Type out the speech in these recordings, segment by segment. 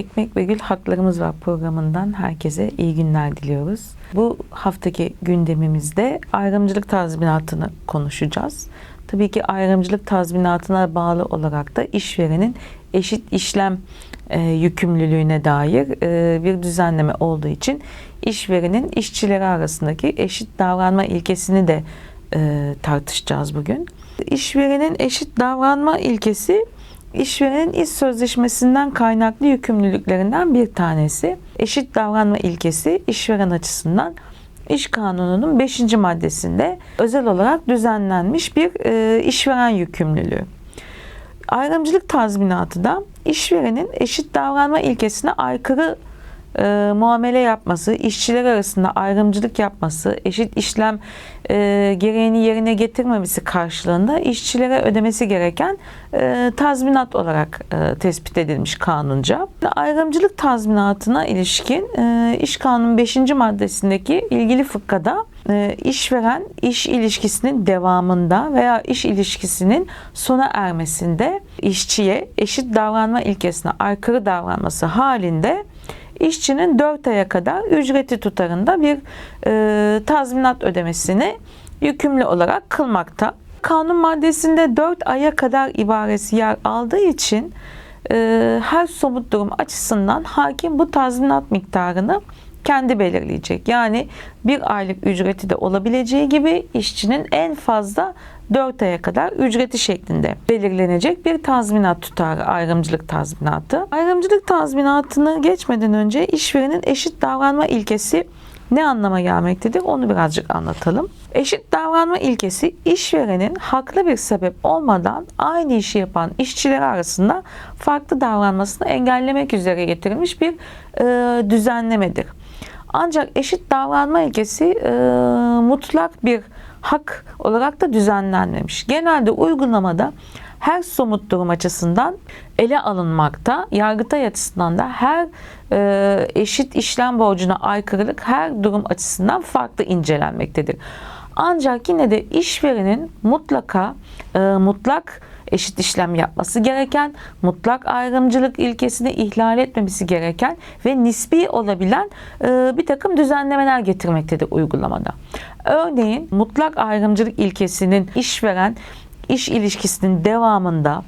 Ekmek ve Gül Haklarımız Var programından herkese iyi günler diliyoruz. Bu haftaki gündemimizde ayrımcılık tazminatını konuşacağız. Tabii ki ayrımcılık tazminatına bağlı olarak da işverenin eşit işlem e, yükümlülüğüne dair e, bir düzenleme olduğu için işverenin işçileri arasındaki eşit davranma ilkesini de e, tartışacağız bugün. İşverenin eşit davranma ilkesi işverenin iş sözleşmesinden kaynaklı yükümlülüklerinden bir tanesi. Eşit davranma ilkesi işveren açısından İş Kanunu'nun 5. maddesinde özel olarak düzenlenmiş bir e, işveren yükümlülüğü. Ayrımcılık tazminatı da işverenin eşit davranma ilkesine aykırı e, muamele yapması, işçiler arasında ayrımcılık yapması, eşit işlem e, gereğini yerine getirmemesi karşılığında işçilere ödemesi gereken e, tazminat olarak e, tespit edilmiş kanunca. Ayrımcılık tazminatına ilişkin e, İş Kanunu 5. maddesindeki ilgili fıkkada e, işveren iş ilişkisinin devamında veya iş ilişkisinin sona ermesinde işçiye eşit davranma ilkesine aykırı davranması halinde işçinin 4 aya kadar ücreti tutarında bir e, tazminat ödemesini yükümlü olarak kılmakta. Kanun maddesinde 4 aya kadar ibaresi yer aldığı için e, her somut durum açısından hakim bu tazminat miktarını kendi belirleyecek. Yani bir aylık ücreti de olabileceği gibi işçinin en fazla 4 aya kadar ücreti şeklinde belirlenecek bir tazminat tutarı ayrımcılık tazminatı. Ayrımcılık tazminatını geçmeden önce işverenin eşit davranma ilkesi ne anlama gelmektedir onu birazcık anlatalım. Eşit davranma ilkesi işverenin haklı bir sebep olmadan aynı işi yapan işçiler arasında farklı davranmasını engellemek üzere getirilmiş bir e, düzenlemedir. Ancak eşit davranma ilkesi e, mutlak bir hak olarak da düzenlenmemiş. Genelde uygulamada her somut durum açısından ele alınmakta, yargıtay açısından da her e, eşit işlem borcuna aykırılık her durum açısından farklı incelenmektedir. Ancak yine de işverenin mutlaka e, mutlak eşit işlem yapması gereken, mutlak ayrımcılık ilkesini ihlal etmemesi gereken ve nispi olabilen e, bir takım düzenlemeler getirmektedir uygulamada. Örneğin mutlak ayrımcılık ilkesinin işveren iş ilişkisinin devamında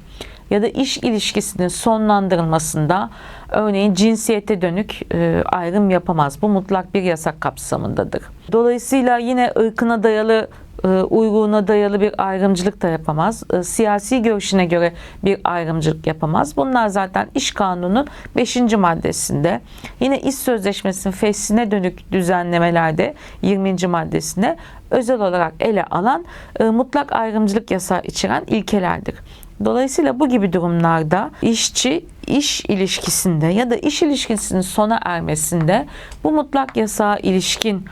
ya da iş ilişkisinin sonlandırılmasında örneğin cinsiyete dönük e, ayrım yapamaz. Bu mutlak bir yasak kapsamındadır. Dolayısıyla yine ırkına dayalı e, uyguğuna dayalı bir ayrımcılık da yapamaz. E, siyasi görüşüne göre bir ayrımcılık yapamaz. Bunlar zaten iş kanununun 5. maddesinde. Yine iş sözleşmesinin fesline dönük düzenlemelerde 20. maddesinde özel olarak ele alan e, mutlak ayrımcılık yasağı içeren ilkelerdir. Dolayısıyla bu gibi durumlarda işçi iş ilişkisinde ya da iş ilişkisinin sona ermesinde bu mutlak yasağa ilişkin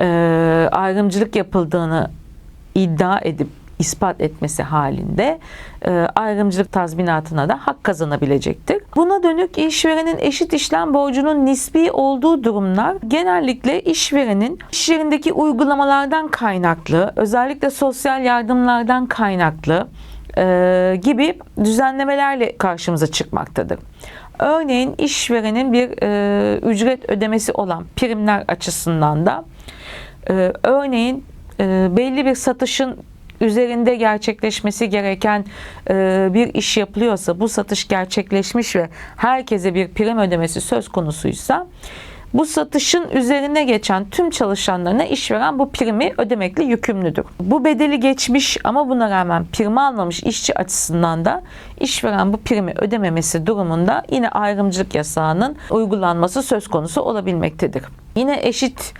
e, ayrımcılık yapıldığını iddia edip ispat etmesi halinde e, ayrımcılık tazminatına da hak kazanabilecektir. Buna dönük işverenin eşit işlem borcunun nispi olduğu durumlar genellikle işverenin iş yerindeki uygulamalardan kaynaklı, özellikle sosyal yardımlardan kaynaklı e, gibi düzenlemelerle karşımıza çıkmaktadır. Örneğin işverenin bir e, ücret ödemesi olan primler açısından da e, örneğin e, belli bir satışın üzerinde gerçekleşmesi gereken e, bir iş yapılıyorsa bu satış gerçekleşmiş ve herkese bir prim ödemesi söz konusuysa bu satışın üzerine geçen tüm çalışanlarına işveren bu primi ödemekle yükümlüdür. Bu bedeli geçmiş ama buna rağmen primi almamış işçi açısından da işveren bu primi ödememesi durumunda yine ayrımcılık yasağının uygulanması söz konusu olabilmektedir. Yine eşit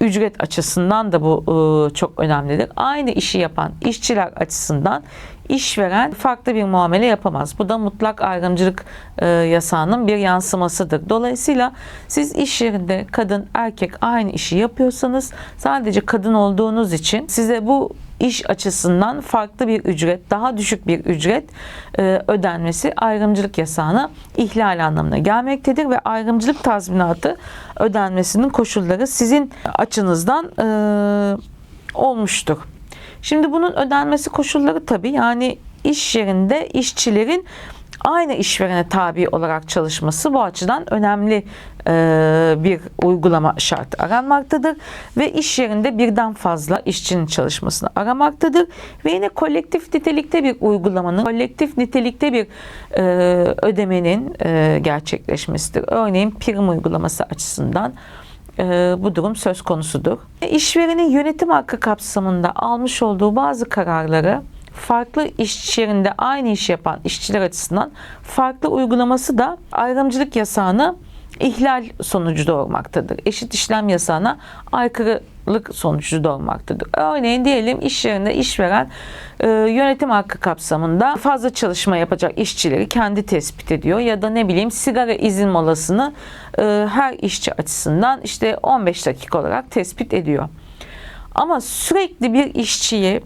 ücret açısından da bu e, çok önemlidir. Aynı işi yapan işçiler açısından işveren farklı bir muamele yapamaz. Bu da mutlak ayrımcılık e, yasağının bir yansımasıdır. Dolayısıyla siz iş yerinde kadın erkek aynı işi yapıyorsanız sadece kadın olduğunuz için size bu iş açısından farklı bir ücret, daha düşük bir ücret e, ödenmesi ayrımcılık yasağına ihlal anlamına gelmektedir ve ayrımcılık tazminatı ödenmesinin koşulları sizin açınızdan e, olmuştur. Şimdi bunun ödenmesi koşulları tabii yani iş yerinde işçilerin aynı işverene tabi olarak çalışması bu açıdan önemli e, bir uygulama şartı aranmaktadır ve iş yerinde birden fazla işçinin çalışmasını aramaktadır ve yine kolektif nitelikte bir uygulamanın kolektif nitelikte bir e, ödemenin e, gerçekleşmesidir. Örneğin prim uygulaması açısından bu durum söz konusudur. İşverenin yönetim hakkı kapsamında almış olduğu bazı kararları farklı iş yerinde aynı iş yapan işçiler açısından farklı uygulaması da ayrımcılık yasağını ihlal sonucu doğurmaktadır. Eşit işlem yasağına aykırılık sonucu doğurmaktadır. Örneğin diyelim iş yerinde işveren e, yönetim hakkı kapsamında fazla çalışma yapacak işçileri kendi tespit ediyor ya da ne bileyim sigara izin molasını e, her işçi açısından işte 15 dakika olarak tespit ediyor. Ama sürekli bir işçiyi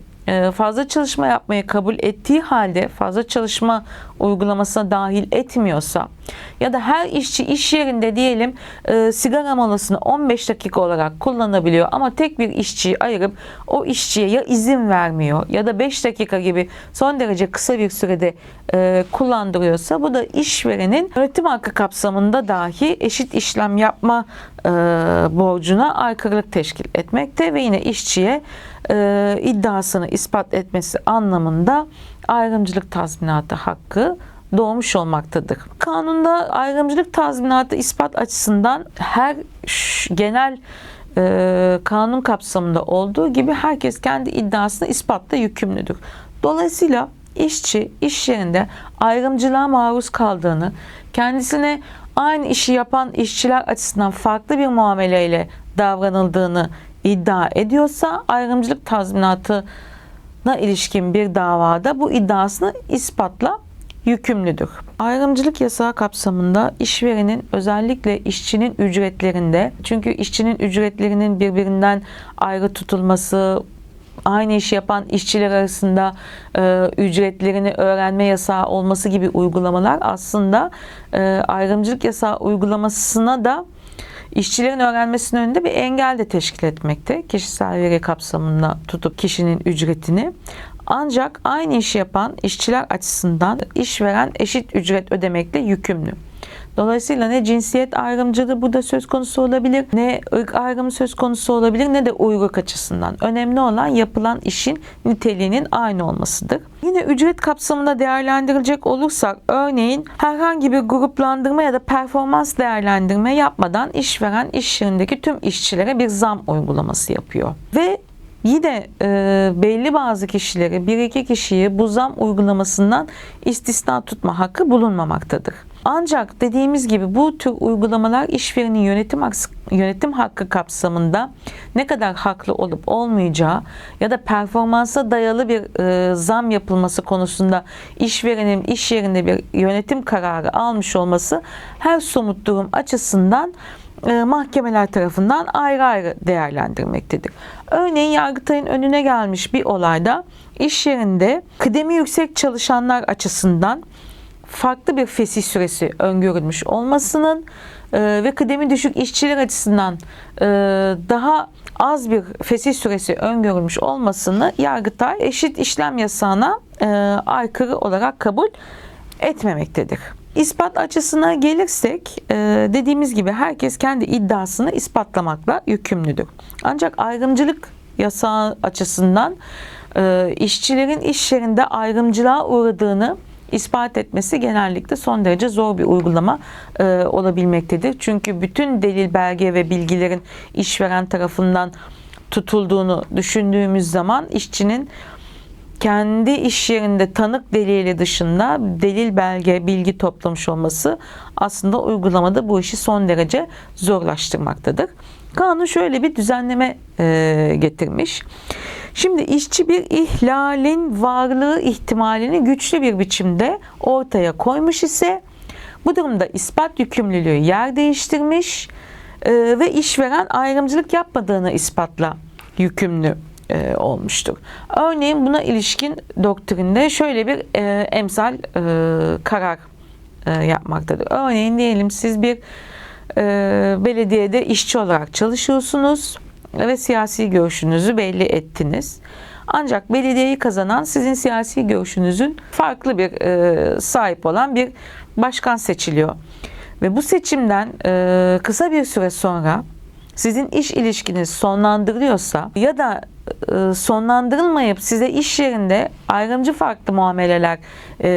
fazla çalışma yapmayı kabul ettiği halde fazla çalışma uygulamasına dahil etmiyorsa ya da her işçi iş yerinde diyelim e, sigara molasını 15 dakika olarak kullanabiliyor ama tek bir işçiyi ayırıp o işçiye ya izin vermiyor ya da 5 dakika gibi son derece kısa bir sürede e, kullandırıyorsa bu da işverenin yönetim hakkı kapsamında dahi eşit işlem yapma e, borcuna aykırılık teşkil etmekte ve yine işçiye e, iddiasını ispat etmesi anlamında ayrımcılık tazminatı hakkı doğmuş olmaktadır. Kanunda ayrımcılık tazminatı ispat açısından her genel e, kanun kapsamında olduğu gibi herkes kendi iddiasını ispatla yükümlüdür. Dolayısıyla işçi iş yerinde ayrımcılığa maruz kaldığını, kendisine aynı işi yapan işçiler açısından farklı bir muameleyle davranıldığını iddia ediyorsa ayrımcılık tazminatına ilişkin bir davada bu iddiasını ispatla yükümlüdür. Ayrımcılık yasağı kapsamında işverenin özellikle işçinin ücretlerinde çünkü işçinin ücretlerinin birbirinden ayrı tutulması, aynı işi yapan işçiler arasında e, ücretlerini öğrenme yasağı olması gibi uygulamalar aslında e, ayrımcılık yasağı uygulamasına da işçilerin öğrenmesinin önünde bir engel de teşkil etmekte. Kişisel veri kapsamında tutup kişinin ücretini. Ancak aynı işi yapan işçiler açısından işveren eşit ücret ödemekle yükümlü. Dolayısıyla ne cinsiyet ayrımcılığı burada söz konusu olabilir, ne ırk ayrımı söz konusu olabilir, ne de uyruk açısından. Önemli olan yapılan işin niteliğinin aynı olmasıdır. Yine ücret kapsamında değerlendirilecek olursak, örneğin herhangi bir gruplandırma ya da performans değerlendirme yapmadan işveren iş yerindeki tüm işçilere bir zam uygulaması yapıyor. Ve Yine e, belli bazı kişileri, bir iki kişiyi bu zam uygulamasından istisna tutma hakkı bulunmamaktadır. Ancak dediğimiz gibi bu tür uygulamalar işverenin yönetim yönetim hakkı kapsamında ne kadar haklı olup olmayacağı ya da performansa dayalı bir e, zam yapılması konusunda işverenin iş yerinde bir yönetim kararı almış olması her somut durum açısından e, mahkemeler tarafından ayrı ayrı değerlendirmektedir. Örneğin Yargıtay'ın önüne gelmiş bir olayda iş yerinde kıdemi yüksek çalışanlar açısından farklı bir fesih süresi öngörülmüş olmasının e, ve kıdemi düşük işçiler açısından e, daha az bir fesih süresi öngörülmüş olmasını Yargıtay eşit işlem yasağına e, aykırı olarak kabul etmemektedir. İspat açısına gelirsek e, dediğimiz gibi herkes kendi iddiasını ispatlamakla yükümlüdür. Ancak ayrımcılık yasağı açısından e, işçilerin iş yerinde ayrımcılığa uğradığını ispat etmesi genellikle son derece zor bir uygulama e, olabilmektedir. Çünkü bütün delil, belge ve bilgilerin işveren tarafından tutulduğunu düşündüğümüz zaman işçinin kendi iş yerinde tanık delili dışında delil belge bilgi toplamış olması aslında uygulamada bu işi son derece zorlaştırmaktadır. Kanun şöyle bir düzenleme e, getirmiş. Şimdi işçi bir ihlalin varlığı ihtimalini güçlü bir biçimde ortaya koymuş ise bu durumda ispat yükümlülüğü yer değiştirmiş e, ve işveren ayrımcılık yapmadığını ispatla yükümlü e, olmuştur. Örneğin buna ilişkin doktrinde şöyle bir e, emsal e, karar e, yapmaktadır. Örneğin diyelim siz bir e, belediyede işçi olarak çalışıyorsunuz ve siyasi görüşünüzü belli ettiniz. Ancak belediyeyi kazanan sizin siyasi görüşünüzün farklı bir e, sahip olan bir başkan seçiliyor. Ve bu seçimden e, kısa bir süre sonra sizin iş ilişkiniz sonlandırılıyorsa ya da e, sonlandırılmayıp size iş yerinde ayrımcı farklı muameleler e,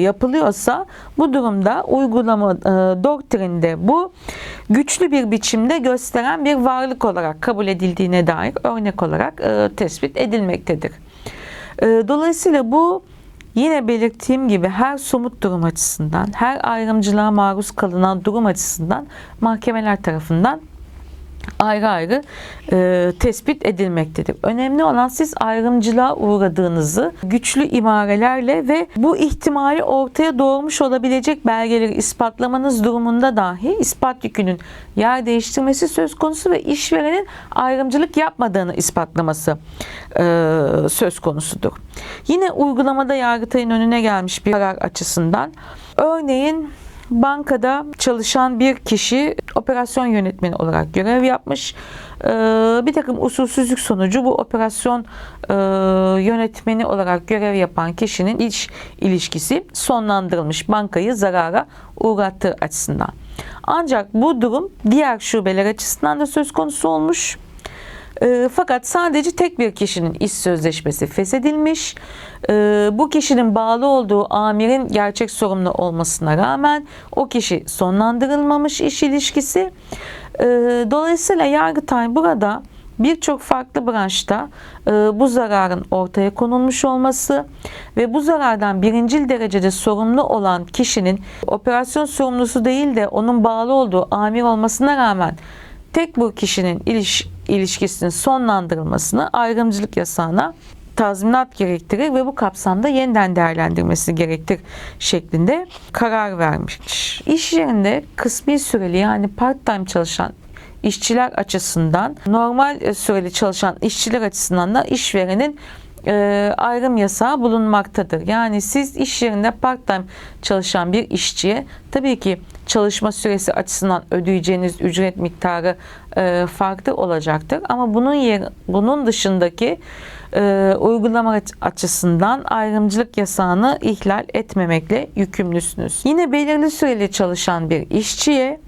yapılıyorsa bu durumda uygulama e, bu güçlü bir biçimde gösteren bir varlık olarak kabul edildiğine dair örnek olarak e, tespit edilmektedir. Dolayısıyla bu Yine belirttiğim gibi her somut durum açısından, her ayrımcılığa maruz kalınan durum açısından mahkemeler tarafından ayrı ayrı e, tespit edilmektedir. Önemli olan siz ayrımcılığa uğradığınızı güçlü imarelerle ve bu ihtimali ortaya doğurmuş olabilecek belgeleri ispatlamanız durumunda dahi ispat yükünün yer değiştirmesi söz konusu ve işverenin ayrımcılık yapmadığını ispatlaması e, söz konusudur. Yine uygulamada Yargıtay'ın önüne gelmiş bir karar açısından örneğin bankada çalışan bir kişi operasyon yönetmeni olarak görev yapmış. Ee, bir takım usulsüzlük sonucu bu operasyon e, yönetmeni olarak görev yapan kişinin iş ilişkisi sonlandırılmış bankayı zarara uğrattığı açısından. Ancak bu durum diğer şubeler açısından da söz konusu olmuş. E, fakat sadece tek bir kişinin iş sözleşmesi feshedilmiş. E, bu kişinin bağlı olduğu amirin gerçek sorumlu olmasına rağmen o kişi sonlandırılmamış iş ilişkisi. E, dolayısıyla Yargıtay burada birçok farklı branşta e, bu zararın ortaya konulmuş olması ve bu zarardan birincil derecede sorumlu olan kişinin operasyon sorumlusu değil de onun bağlı olduğu amir olmasına rağmen tek bu kişinin iliş, ilişkisinin sonlandırılmasını ayrımcılık yasağına tazminat gerektirir ve bu kapsamda yeniden değerlendirmesi gerektir şeklinde karar vermiş. İş yerinde kısmi süreli yani part-time çalışan işçiler açısından normal süreli çalışan işçiler açısından da işverenin e, ayrım yasağı bulunmaktadır. Yani siz iş yerinde part-time çalışan bir işçiye tabii ki çalışma süresi açısından ödeyeceğiniz ücret miktarı e, farklı olacaktır. Ama bunun yer, bunun dışındaki e, uygulama açısından ayrımcılık yasağını ihlal etmemekle yükümlüsünüz. Yine belirli süreli çalışan bir işçiye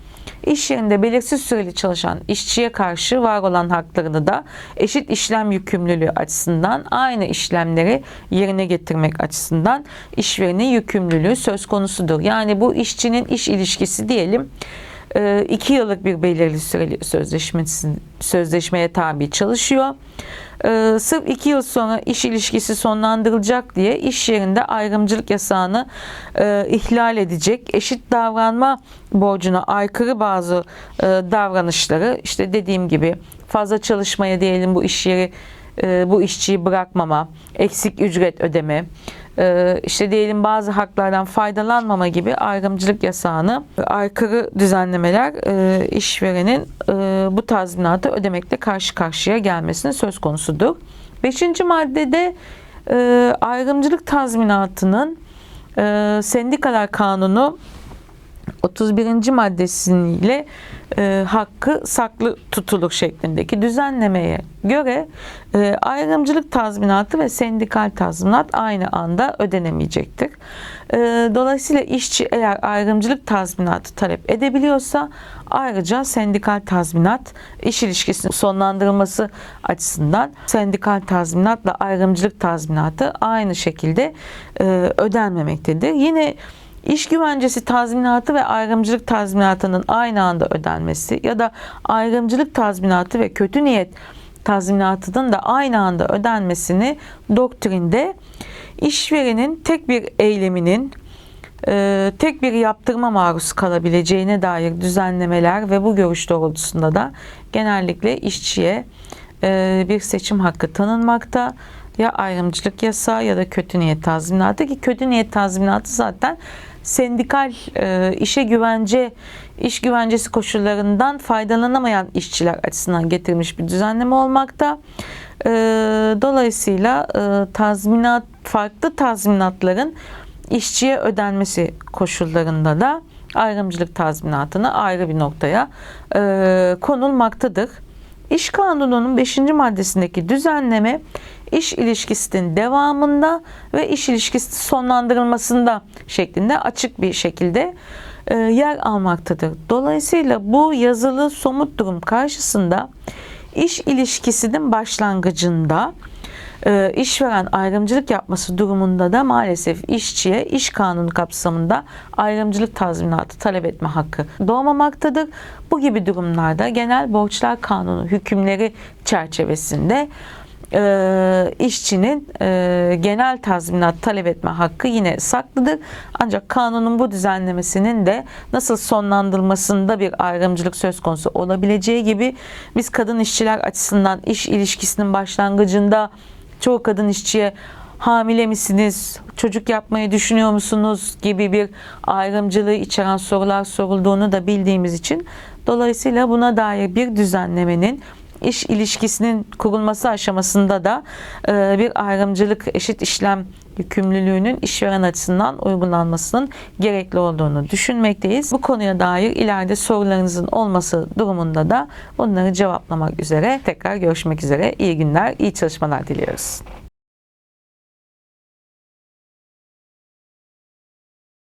İş yerinde belirsiz süreli çalışan işçiye karşı var olan haklarını da eşit işlem yükümlülüğü açısından aynı işlemleri yerine getirmek açısından işverenin yükümlülüğü söz konusudur. Yani bu işçinin iş ilişkisi diyelim iki yıllık bir belirli süreli sözleşmeye tabi çalışıyor. Ee, sırf iki yıl sonra iş ilişkisi sonlandırılacak diye iş yerinde ayrımcılık yasağını e, ihlal edecek, eşit davranma borcuna aykırı bazı e, davranışları işte dediğim gibi fazla çalışmaya diyelim bu iş yeri e, bu işçiyi bırakmama, eksik ücret ödeme, işte diyelim bazı haklardan faydalanmama gibi ayrımcılık yasağını aykırı düzenlemeler e, işverenin bu tazminatı ödemekle karşı karşıya gelmesine söz konusudur. Beşinci maddede ayrımcılık tazminatının sendikalar kanunu 31. maddesiyle e, hakkı saklı tutulur şeklindeki düzenlemeye göre e, ayrımcılık tazminatı ve sendikal tazminat aynı anda ödenemeyecektir. E, dolayısıyla işçi eğer ayrımcılık tazminatı talep edebiliyorsa ayrıca sendikal tazminat iş ilişkisinin sonlandırılması açısından sendikal tazminatla ayrımcılık tazminatı aynı şekilde e, ödenmemektedir. Yine İş güvencesi tazminatı ve ayrımcılık tazminatının aynı anda ödenmesi ya da ayrımcılık tazminatı ve kötü niyet tazminatının da aynı anda ödenmesini doktrinde işverenin tek bir eyleminin e, tek bir yaptırma maruz kalabileceğine dair düzenlemeler ve bu görüş doğrultusunda da genellikle işçiye e, bir seçim hakkı tanınmakta. Ya ayrımcılık yasağı ya da kötü niyet tazminatı ki kötü niyet tazminatı zaten sendikal e, işe güvence, iş güvencesi koşullarından faydalanamayan işçiler açısından getirilmiş bir düzenleme olmakta. E, dolayısıyla e, tazminat farklı tazminatların işçiye ödenmesi koşullarında da ayrımcılık tazminatını ayrı bir noktaya e, konulmaktadır. İş Kanunu'nun 5. maddesindeki düzenleme iş ilişkisinin devamında ve iş ilişkisi sonlandırılmasında şeklinde açık bir şekilde e, yer almaktadır. Dolayısıyla bu yazılı somut durum karşısında iş ilişkisinin başlangıcında e, işveren ayrımcılık yapması durumunda da maalesef işçiye iş kanunu kapsamında ayrımcılık tazminatı talep etme hakkı doğmamaktadır. Bu gibi durumlarda genel borçlar kanunu hükümleri çerçevesinde e, işçinin e, genel tazminat talep etme hakkı yine saklıdır. Ancak kanunun bu düzenlemesinin de nasıl sonlandırılmasında bir ayrımcılık söz konusu olabileceği gibi biz kadın işçiler açısından iş ilişkisinin başlangıcında çoğu kadın işçiye hamile misiniz, çocuk yapmayı düşünüyor musunuz gibi bir ayrımcılığı içeren sorular sorulduğunu da bildiğimiz için dolayısıyla buna dair bir düzenlemenin iş ilişkisinin kurulması aşamasında da e, bir ayrımcılık eşit işlem yükümlülüğünün işveren açısından uygulanmasının gerekli olduğunu düşünmekteyiz. Bu konuya dair ileride sorularınızın olması durumunda da onları cevaplamak üzere tekrar görüşmek üzere. İyi günler, iyi çalışmalar diliyoruz.